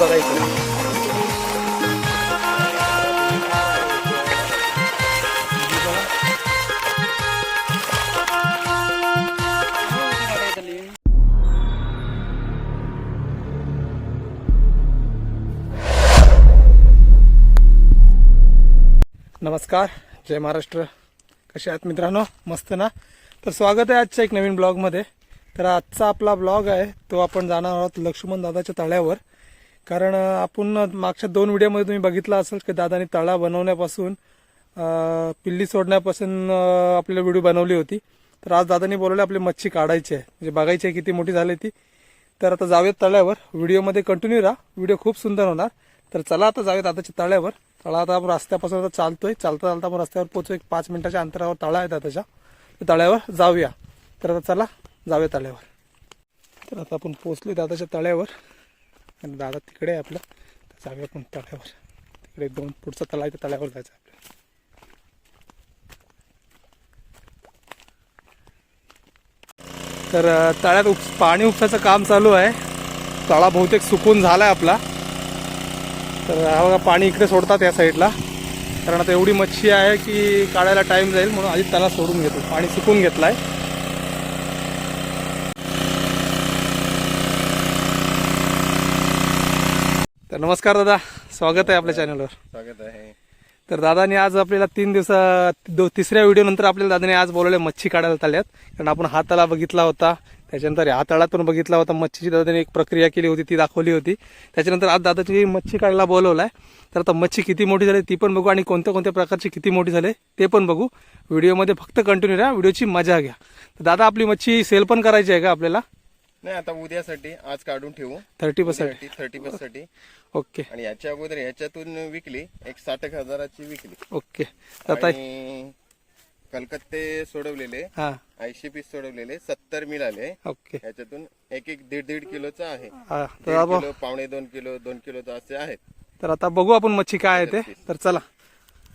बघा इकडे नमस्कार जय महाराष्ट्र. कसे आहात मित्रांनो? मस्त ना? तर स्वागत आहे आजच्या एक नवीन ब्लॉगमध्ये. तर आजचा आपला ब्लॉग आहे तो आपण जाणार आहोत लक्ष्मण दादाच्या तळ्यावर. कारण आपण मागच्या दोन व्हिडिओमध्ये तुम्ही बघितला असेल की दादाने तळा बनवण्यापासून पिल्ली सोडण्यापासून आपल्याला व्हिडिओ बनवली होती. तर आज दादाने बोलवले आपली मच्छी काढायची आहे. म्हणजे बघायची आहे किती मोठी झाली ती. तर आता जाऊयात तळ्यावर. व्हिडिओमध्ये कंटिन्यू राहा. व्हिडिओ खूप सुंदर होणार. तर चला आता जाऊयात आताच्या तळ्यावर. तळा आता आपण रस्त्यापासून आता चालतोय. चालता चालता आपण रस्त्यावर पोचू एक पाच मिनिटाच्या अंतरावर तळा आहे त्याच्या तर तळ्यावर जाऊया. तर आता चला जाऊया तळ्यावर. तर आता आपण पोहोचलो दादाच्या तळ्यावर. आणि दादा तिकडे आहे आपलं. तर जाऊया आपण तळ्यावर. तिकडे दोन पुढचा तळा आहे त्या तळ्यावर जायचं आहे आपल्याला. तर तळ्यात उप पाणी उपसायचं काम चालू आहे. तळा बहुतेक सुकून झाला आहे आपला. तर हा बघा पाणी इकडे सोडतात या साईडला कारण आता एवढी मच्छी आहे की काढायला टाईम जाईल म्हणून आधी त्याला सोडून घेतो. पाणी सुकून घेतलाय. तर नमस्कार दादा स्वागत आहे आपल्या चॅनलवर स्वागत आहे. तर दादाने आज आपल्याला तीन दिवसा दो तिसऱ्या व्हिडिओ नंतर आपल्याला दादाने आज बोलवले मच्छी काढायला तळ्यात कारण आपण हा तळा बघितला होता त्याच्यानंतर ह्या तळातून बघितला होता मच्छीची दादाने एक प्रक्रिया केली होती ती दाखवली होती. त्याच्यानंतर आज दादाची मच्छी काढायला बोलवलाय तर आता मच्छी किती मोठी झाली ती पण बघू आणि कोणत्या कोणत्या प्रकारची किती मोठी झाली ते पण बघू. व्हिडिओमध्ये फक्त कंटिन्यू राहा व्हिडिओची मजा घ्या. तर दादा आपली मच्छी सेल पण करायची आहे का आपल्याला? नाही आता उद्यासाठी आज काढून ठेवू. थर्टी पर्सेंट थर्टी साठी ओके आणि याच्या अगोदर याच्यातून विकली एक साठ एक हजाराची विकली. ओके आता आणि कलकत्ते सोडवलेले हां. ऐंशी पीस सोडवलेले सत्तर मिळाले. ओके याच्यातून एक एक दीड दीड किलोचा आहे. हां तर दीड आपण किलो पावणे दोन किलो दोन किलोचा असे आहेत. तर आता बघू आपण मच्छी काय आहे ते. तर चला.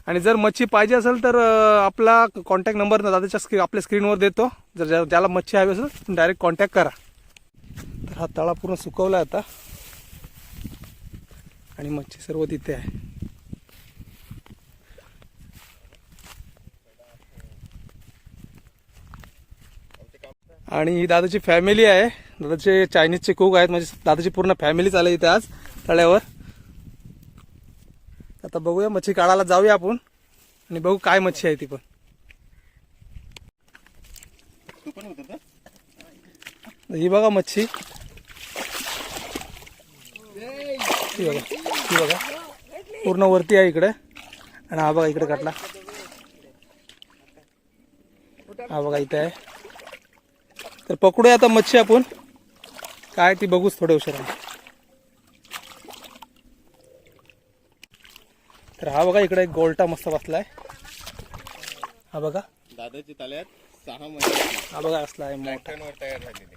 आणि जर मच्छी पाहिजे असेल तर अं, आपला कॉन्टॅक्ट नंबर दादाच्या स्क्रीन आपल्या स्क्रीनवर देतो. जर ज्या- ज्याला मच्छी हवी असेल डायरेक्ट कॉन्टॅक्ट करा. तर हा तळा पूर्ण सुकवला आता. आणि मच्छी सर्व तिथे आहे. आणि ही दादाची फॅमिली आहे. दादाचे चायनीजचे कुक आहेत. म्हणजे दादाची पूर्ण फॅमिलीच आली इथे आज तळ्यावर. आता बघूया मच्छी काढायला जाऊया आपण. आणि बघू काय मच्छी आहे ती पण. पण होत ही बघा मच्छी ही बघा ही बघा पूर्ण वरती आहे इकडे आणि हा बघा इकडे काटला हा बघा इथे आहे तर पकडूया आता मच्छी आपण काय ती बघूच थोड्या उशिरा तर हा बघा इकडे एक गोल्टा मस्त बसलाय. हा बघा दादाची तळ्यात सहा महिने. हा बघा असला आहे मोठा. तयार झालेले.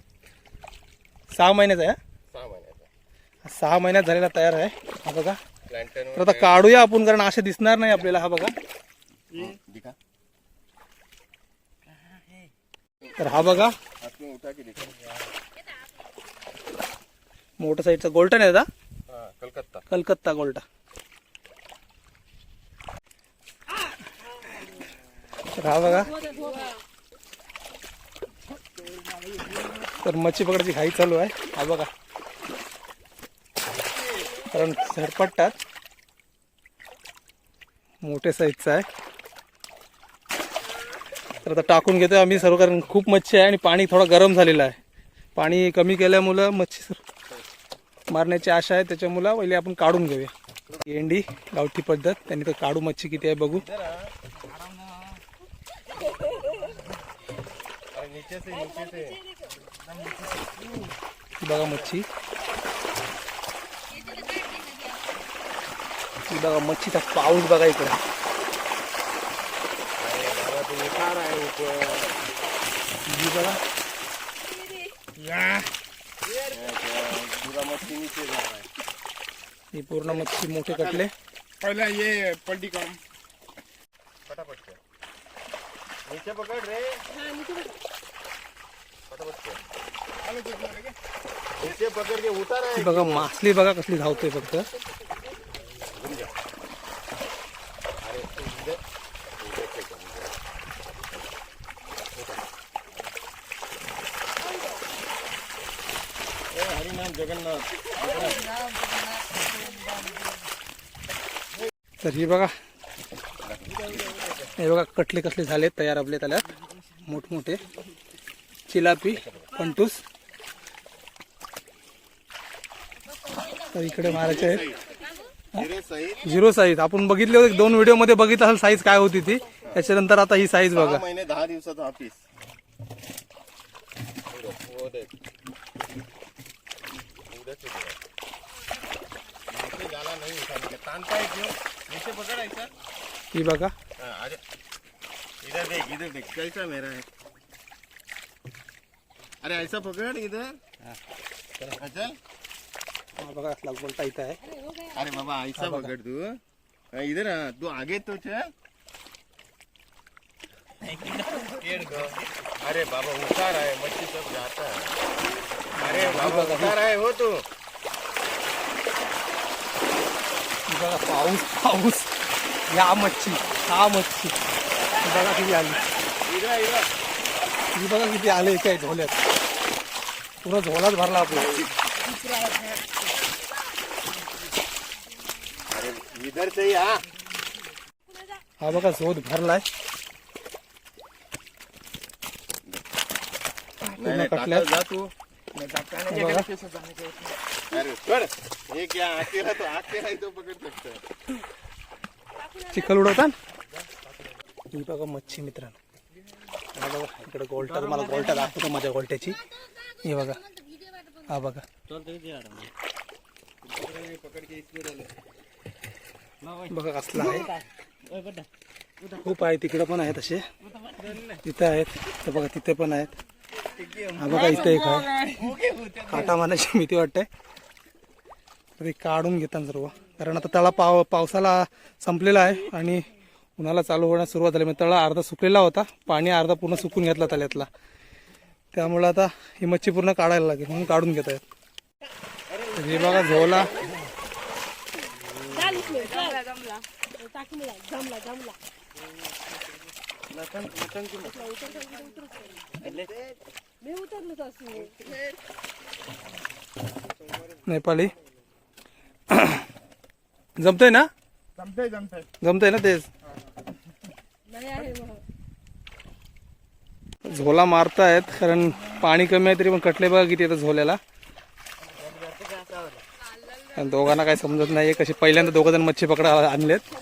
सहा महिन्याचा आहे हा? सहा महिन्याचा सहा महिन्यात झालेला तयार आहे हा बघा. प्लॅन्टन तर आता काढूया आपण कारण असे दिसणार नाही आपल्याला हा बघा. दिखा. तर हा बघा. आतून उठा की दिखा. मोठा साईडचा गोल्टन आहे दादा. हा कलकत्ता. कलकत्ता गोल्टा. तर हा बघा. तर मच्छी पकडायची घाई चालू आहे. हा बघा. कारण झडपटतात मोठे साईजचा आहे. तर आता टाकून घेतोय आम्ही सर्व कारण खूप मच्छी आहे आणि पाणी थोडं गरम झालेलं आहे. पाणी कमी केल्यामुळं मच्छी सर मारण्याची आशा आहे. त्याच्यामुळं पहिले आपण काढून घेऊया. एंडी गावठी पद्धत. त्यांनी तर काढू मच्छी किती आहे बघू. नीचे से नीचे से बघा मच्छी. बघा मच्छीचा पाऊस बघा इकडे. बघा. पूरा मच्छी नीचे जा रहा है पूर्ण मच्छी मोठे कटले. पहला ये पलटी काम फटाफट कर. नीचे पकड़ रे फटाफट कर इसे पकड़ के उतार ही बघा मासली बघा कसली धावते फक्त. तर ही बघा. हे बघा कटले कसले झाले तयार आपले त्याल्यात मोठमोठे. चिलापी पंटूस. तर इकडे मारायचे आहेत. Zero size. आपण बघितले होते दोन व्हिडिओमध्ये बघितलं असेल साईज काय होती ती. त्याच्यानंतर आता ही साईज बघा. महिने दहा दिवसाचा हा पीस तानता है बघा. आ जा इधर देख इधर देख. कैसा मेरा है? अरे ऐसा पकड़ इधर. अच्छा? हा बघा असला इथं आहे. अरे बाबा ऐसा पकड़ तू. हाँ, इधर हाँ, तू आगे तो अरे बाबा उतार है मच्छी सब जाता है. अरे बाबा उतार है हो तू. ही बघा पाऊस पाऊस. या मच्छी हा मच्छी. ही बघा किती आली. ही बघा किती आले काय झोल्यात पूर्ण झोलाच भरला आपला अरे इधर से ही हाँ. हा बघा झोत भरलाय. कटल्यात. जा तू. बघा. अरे क्या तो तो पकड़ सकता है चिखल उडवता ही बघा मच्छी मित्रांनो. हा बघा इकडे गोल्टा तुम्हाला गोल्टा दाखवतो माझ्या गोल्ट्याची. हे बघा. हा बघा. बघा कसला आहे. खूप आहे तिकडे पण आहेत असे. तिथं आहेत. तर बघा तिथे पण आहेत. हा बघा इथे एक आहे. काटा मानायची भीती वाटते. ते काढून घेतात सर्व. कारण आता तळा पाव पावसाला संपलेला आहे आणि उन्हाला चालू होण्यास सुरुवात झाली. म्हणजे तळा अर्धा सुकलेला होता. पाणी अर्धा पूर्ण सुकून घेतला तळ्यातला. त्यामुळे आता ही मच्छी पूर्ण काढायला लागेल म्हणून काढून घेत आहेत. हे बघा झोला. नेपाळी जमतंय ना? जमतंय जमतंय. जमतंय ना तेच? नाही आहे मग. झोला मारतायत कारण पाणी कमी आहे तरी पण कटले बघा किती येतं झोल्याला. दोघांना काही समजत नाही कशी पहिल्यांदा दोघं जण मच्छी पकडा आणलेत.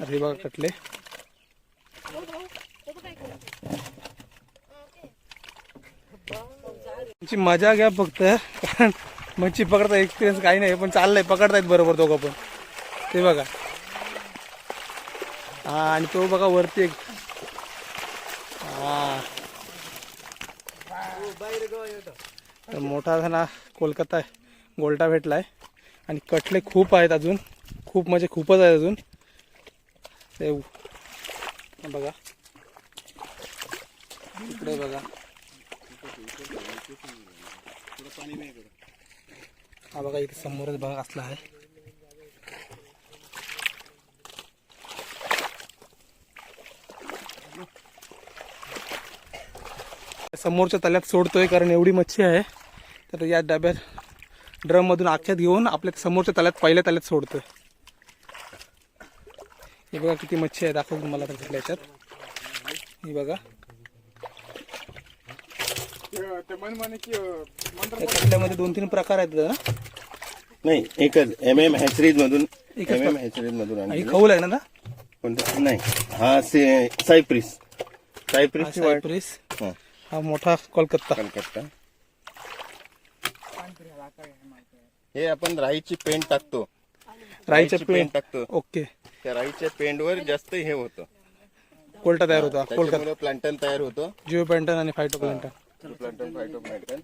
अरे बघा कटले. तुमची मजा घ्या फक्त कारण मच्छी पकडता एक्सपिरियन्स काही नाही पण चाललंय पकडतायत बरोबर दोघं पण. ते बघा. हा आणि तो बघा वरती एक. हा. तर मोठा झाला कोलकाता गोल्टा भेटलाय. आणि कटले खूप आहेत अजून. खूप म्हणजे खूपच आहेत अजून. ते बघा. इकडे बघा. हा बघा इथे समोरच बघा असला आहे. समोरच्या तल्यात सोडतोय कारण एवढी मच्छी आहे. तर या डब्यात ड्रम मधून आख्यात घेऊन आपल्या समोरच्या तल्यात पहिल्या तल्यात सोडतोय. हे बघा किती मच्छी आहे दाखव तुम्हाला याच्यात. हे बघा. ते- ते मन म्हणे की अं, मंत्र या कटल्यामध्ये दोन तीन प्रकार आहेत ना? नाही एकच. एम एम हॅचरीज मधून एम एम? हॅचरीज मधून ही आणलेलं. आहे ना दा? कोणतं? नाही. हा से सायप्रिस. हा सायप्रिसची वाट. सायप्रिस. हा. हा मोठा कोलकाता कलकत्ता. हे आपण राईची पेंट टाकतो. राईच्या राईची पेंट पेंट. टाकतो. ओके. त्या राईच्या पेंटवर जास्त हे होतं. कोलटा तयार होता. कोलकाता त्याच्यामुळे प्लांटन तयार होतं. जिओ पॅन्टन आणि phytoplankton plankton phytoplankton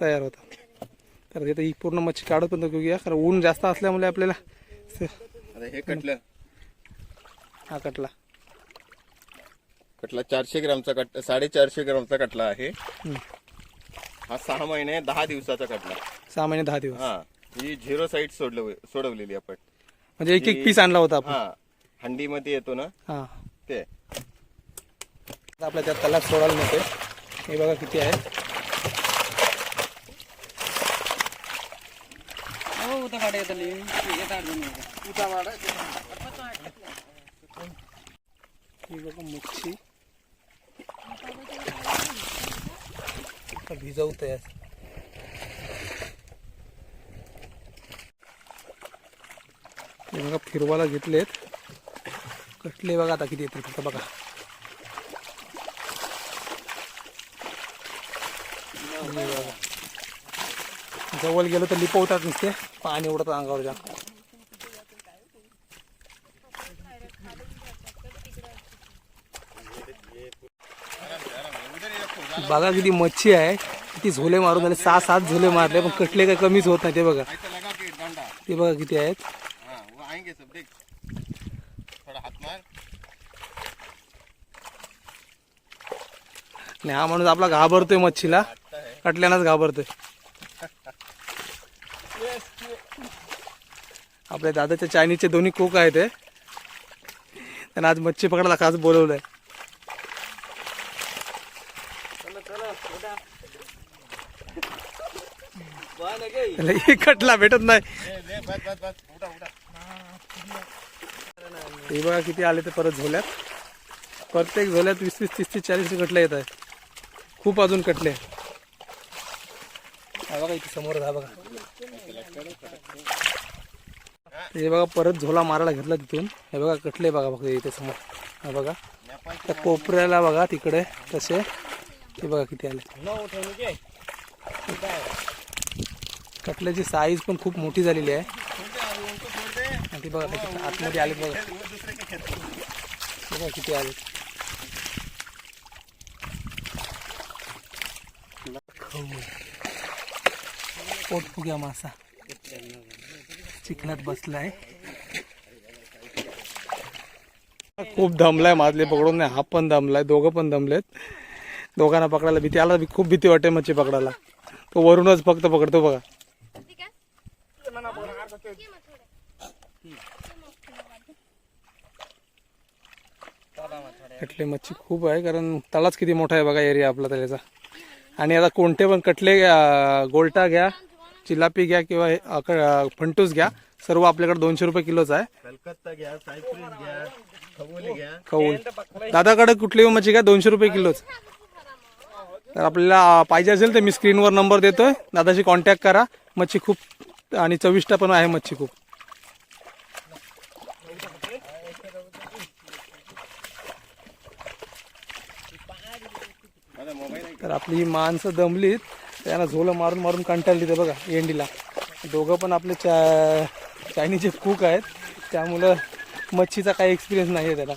तयार होता. तर तिथे ही पूर्ण मच्छी काढत पण घेऊया कारण ऊन जास्त असल्यामुळे आपल्याला आता हे कटलं. हा कटला. कटला चारशे ग्रामचा कट साडेचारशे ग्रामचा कटला आहे. हम्म. हा सहा महिने दहा दिवसाचा कटला. सहा महिने दहा दिवस. हा ही झिरो साईड सोडलं सोडवलेली आपण. म्हणजे एक एक पीस आणला होता आपण. हा हंडीमध्ये येतो ना? हा. ते. आता आपल्या त्या तलाक सोडायला मिळते हे बघा किती आहे. ही बघा मच्छी. आता भिजवत आहे हे बघा फिरवायला घेतलेत. कटले बघा आता किती येते फक्त बघा हे बघा. जवळ गेलो तर लिपवतात नुसते. पाणी उडत अंगावर जा बघा किती मच्छी आहे. किती झोले मारून झाले. सहा सात झोले मारले पण कटले काय कमीच होत नाही ते बघा. ते बघा किती आहेत. नाही हा माणूस आपला घाबरतोय मच्छीला. कटल्यानंच घाबरतोय. आपल्या दादाच्या चायनीजचे दोन्ही कोक आहेत हे. त्यांना आज मच्छी पकडायला खास बोलवलंय. आहे कटला भेटत नाही. ले बघा किती आले ते परत झोल्यात. प्रत्येक झोल्यात वीस वीस तीस तीस चाळीस कटले येत आहे खूप अजून कटले. बघा इथे समोर हा बघा. हे बघा परत झोला मारायला घेतला तिथून. हे बघा कटले बघा बघा इथे समोर. हा बघा. त्या कोपऱ्याला बघा तिकडे तसे ते बघा किती आले. कटल्याची साईज पण खूप मोठी झालेली आहे. आणि ती बघा आतमध्ये आले बघा. बघा किती आले पोटफुग्या मासा. चिखलात बसलाय. खूप दमलाय माझले पकडून. नाही हा पण दमलाय दोघं पण दमलेत. दोघांना पकडायला भीती आला खूप भीती वाटते मच्छी पकडायला. तो वरूनच फक्त पकडतो बघा. कटले मच्छी खूप आहे कारण तळाच किती मोठा आहे बघा एरिया आपला त्याचा. आणि आता कोणते पण कटले गोलटा घ्या. चिलापी घ्या किंवा फंटूस घ्या. सर्व आपल्याकडे दोनशे रुपये किलोच आहे. कलकत्ता घ्या खवोली दादाकडे कुठली मच्छी घ्या दोनशे रुपये किलोच. तर आपल्याला पाहिजे असेल तर मी स्क्रीनवर नंबर देतोय. दादाशी कॉन्टॅक्ट करा. मच्छी खूप आणि चविष्ट पण आहे मच्छी खूप. तर आपली माणसं दमलीत. त्यांना झोलं मारून मारून कंटाळली ते बघा एंडीला. दोघं पण आपले चा चायनीजचे कुक आहेत त्यामुळं मच्छीचा काही एक्सपिरियन्स नाही आहे त्याला.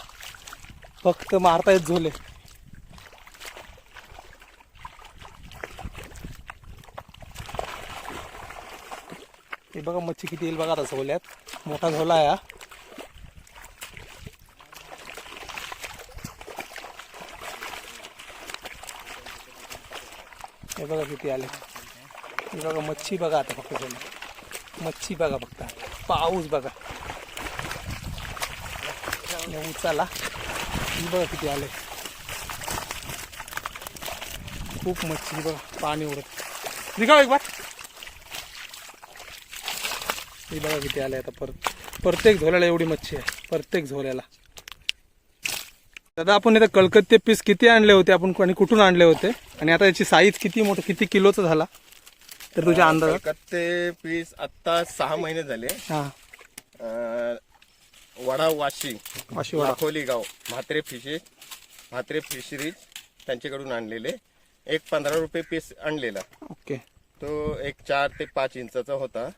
फक्त मारतायत झोले. हे बघा मच्छी किती येईल बघा आता झोल्यात. मोठा झोला आहे हे बघा किती आले. हे बघा मच्छी बघा आता फक्त त्याला. मच्छी बघा फक्त. पाऊस बघा. उचाला. ही बघा किती आले. खूप मच्छी बघा पाणी उडत. निघा एक बार ही बघा किती आले आता परत. प्रत्येक झोल्याला एवढी मच्छी आहे. प्रत्येक झोल्याला. दादा आपण इथं कलकत्ते पीस किती आणले होते? आपण आणि कुठून आणले होते? आणि आता याची साईज किती मोठी किती किलोचा झाला? तर तुझ्या अंदाजात? कलकत्ते पीस आता सहा महिने झाले. हा. वडा वाशी. वाशी वडा. दाखोली गाव. म्हात्रे फिशेस म्हात्रे फिशरीज त्यांच्याकडून आणलेले. एक पंधरा रुपये पीस आणलेला. ओके. तो एक चार ते पाच इंचाचा होता.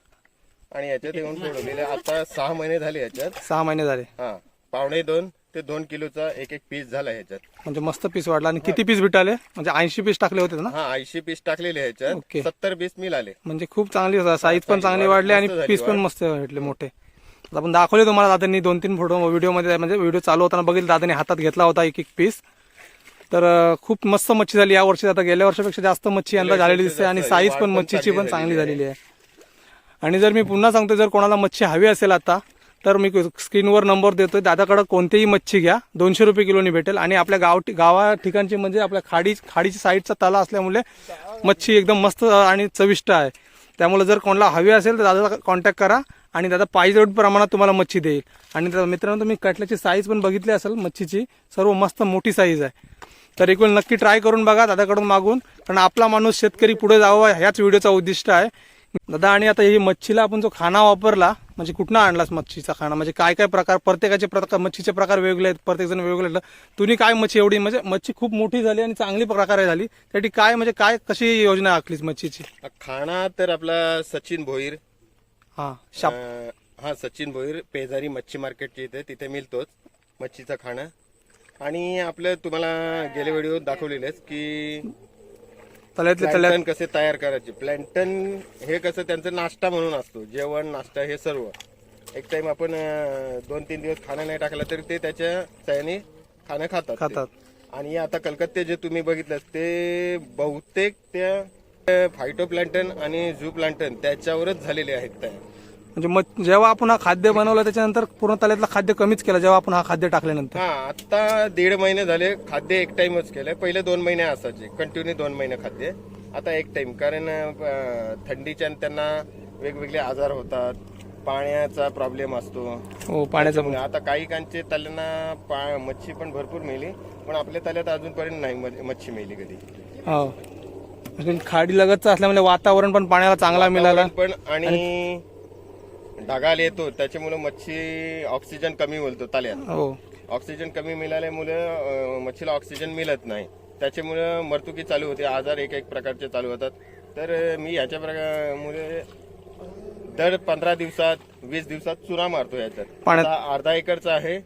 आणि याच्यात येऊन सोडवलेले आता सहा महिने झाले याच्यात. सहा महिने झाले. हा. पावणे दोन ते दोन किलोचा एक एक पीस झाला ह्याच्यात. म्हणजे मस्त पीस वाढला. आणि किती पीस भेटाले? म्हणजे ऐंशी पीस टाकले होते ना? हा ऐंशी पीस टाकलेले ह्याच्यात. सत्तर पीस मिळाले. म्हणजे खूप चांगली साईज पण चांगली वाढली. आणि मस्त झाली पीस पण वाढ. मस्त भेटले मोठे. आता आपण दाखवले तुम्हाला दादांनी दोन तीन फोटो व्हिडिओमध्ये म्हणजे व्हिडिओ चालू होताना बघितलं. दादांनी हातात घेतला होता एक एक पीस तर अं, खूप मस्त मच्छी झाली. या वर्षी आता गेल्या वर्षापेक्षा जास्त मच्छी यंदा झालेली दिसते आणि साईज पण मच्छीची पण चांगली झालेली आहे. आणि जर मी पुन्हा सांगतो जर कोणाला मच्छी हवी असेल आता तर मी स्क्रीनवर नंबर देतोय. दादाकडं कोणतीही मच्छी घ्या. दोनशे रुपये किलोनी भेटेल. आणि आपल्या गाव गावा ठिकाणची म्हणजे आपल्या खाडी खाडीची साईडचा तला असल्यामुळे मच्छी एकदम मस्त आणि चविष्ट आहे. त्यामुळे जर कोणाला हवी असेल तर दादाचा कॉन्टॅक्ट करा. आणि दादा पाहिजे प्रमाणात तुम्हाला मच्छी देईल. आणि दादा मित्रांनो तुम्ही कटल्याची साईज पण बघितली असेल मच्छीची. सर्व मस्त मोठी साईज आहे. तर एकूण नक्की ट्राय करून बघा दादाकडून मागून. कारण आपला माणूस शेतकरी पुढे जावा ह्याच व्हिडिओचा उद्दिष्ट आहे. दादा आणि आता ही मच्छीला आपण जो खाना वापरला म्हणजे कुठनं आणलास मच्छीचा खाना? म्हणजे काय काय प्रकार प्रत्येकाचे प्रकार मच्छीचे प्रकार वेगळे आहेत प्रत्येक जण वेगवेगळे आहेत. तुम्ही काय मच्छी एवढी म्हणजे मच्छी खूप मोठी झाली आणि चांगली प्रकारे झाली. त्यासाठी काय म्हणजे काय कशी योजना आखलीच मच्छीची? खाना तर आपला सचिन भोईर. हा शाप अं, हा सचिन भोईर पेजारी मच्छी मार्केटच्या इथे तिथे मिळतोच मच्छीचं खाणं आणि आपलं तुम्हाला गेले व्हिडिओ दाखवलेलेच की तल्यातले तल्यात प्लॅन्टन कसे तयार करायचे प्लॅन्टन हे कसं त्यांचं नाश्ता म्हणून असतो जेवण नाश्ता हे सर्व एक टाइम आपण अं, दोन तीन दिवस खाणं नाही टाकलं तरी ते त्याच्या सहाय्याने खाणं खातात ते. खातात. आणि आता कलकत्ते जे तुम्ही बघितलं ते बहुतेक त्या फायटो प्लॅन्टन आणि झू प्लॅन्टन त्याच्यावरच झालेले आहेत तयार म्हणजे मग जेव्हा आपण हा खाद्य बनवलं त्याच्यानंतर पूर्ण तल्यातलं खाद्य कमीच केलं जेव्हा आपण हा खाद्य टाकल्यानंतर. हा आता दीड महिने झाले खाद्य एक टाइमच केलंय. पहिले दोन महिने असायचे कंटिन्यू दोन महिने खाद्य. आता एक टाइम कारण अं, थंडीच्या त्यांना वेगवेगळे आजार होतात पाण्याचा प्रॉब्लेम असतो. हो पाण्याचं पण. आता काही कांचे तल्यांना पा- मच्छी पण भरपूर मिळली पण आपल्या तल्यात अजूनपर्यंत नाही म- मच्छी मिळली कधी. हो. म्हणजे खाडी लगतचं असल्यामुळे वातावरण पण पाण्याला चांगला मिळाला. पण आणि ढगाल येतो त्याच्यामुळे मच्छी ऑक्सिजन कमी बोलतो तल्यात हो. ऑक्सिजन कमी मिळाल्यामुळे अं, मच्छीला ऑक्सिजन मिळत नाही. त्याच्यामुळे मरतुकी चालू होते आजार एक एक प्रकारचे चालू होतात. तर अं, मी ह्याच्या प्रकारामुळे दर पंधरा दिवसात वीस दिवसात चुना मारतो याच्यात. पाण्यात- आता अर्धा एकरचा आहे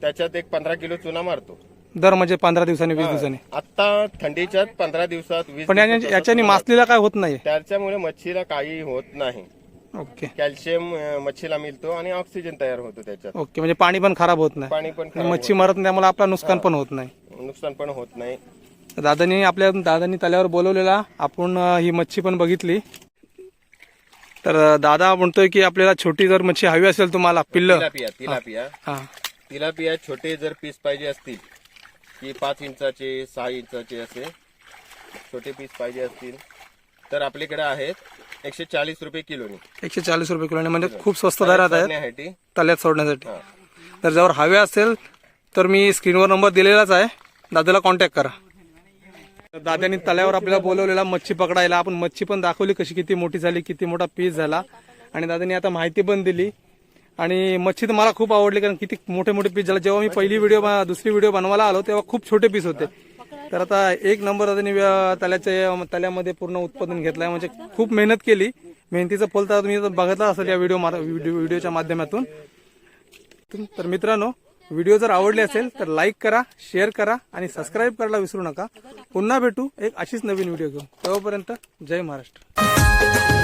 त्याच्यात एक पंधरा किलो चुना मारतो. दर म्हणजे पंधरा दिवसांनी वीस दिवसांनी? आता थंडीच्यात पंधरा दिवसात वीस पण याच्या- दिवसात याच्याने मासलीला काय होत नाही त्याच्यामुळे मच्छीला काही होत नाही. ओके. कॅल्शियम अं, मच्छीला मिळतो आणि ऑक्सिजन तयार होतो त्याच्यात. ओके म्हणजे पाणी पण खराब होत नाही. पाणी पण खराब मच्छी मरत नाही त्यामुळे आपला नुकसान पण होत नाही. होत- नुकसान पण होत नाही. दादानी आपल्या दादानी तल्यावर बोलवलेला आपण अं, ही मच्छी पण बघितली. तर अं, दादा म्हणतोय की आपल्याला छोटी जर मच्छी हवी असेल तुम्हाला पिल्ल. तिलापिया तिलापिया हा. तिलापिया छोटे जर पीस पाहिजे असतील की पाच इंचाचे सहा इंचाचे असे छोटे पीस पाहिजे असतील तर आपल्याकडे आहेत एकशे चाळीस रुपये किलोनी. एकशे चाळीस रुपये किलो म्हणजे खूप स्वस्त दरात आहेत. तल्यात सोडण्यासाठी. तर जर हवे असेल तर मी स्क्रीनवर नंबर दिलेलाच आहे. दादाला कॉन्टॅक्ट करा. दादानी तल्यावर आपल्याला बोलवलेला मच्छी पकडायला. आपण मच्छी पण दाखवली कशी किती मोठी झाली किती मोठा पीस झाला. आणि दादानी आता माहिती पण दिली. आणि मच्छी तर मला खूप आवडली कारण किती मोठे मोठे पीस झाले. जेव्हा मी पहिली व्हिडिओ दुसरी व्हिडिओ बनवायला आलो तेव्हा खूप छोटे पीस होते. तर आता एक नंबर दादानी व्य- तल्यामध्ये पूर्ण उत्पादन घेतलंय. म्हणजे खूप मेहनत केली. मेहनतीचं फल तर तुम्ही बघितलं असेल या व्हिडिओ व्हिडिओच्या माध्यमातून तर मित्रांनो व्हिडिओ जर आवडले असेल तर लाईक करा शेअर करा आणि सबस्क्राईब करायला विसरू नका. पुन्हा भेटू एक अशीच नवीन व्हिडिओ घेऊन. तेव्हापर्यंत जय महाराष्ट्र.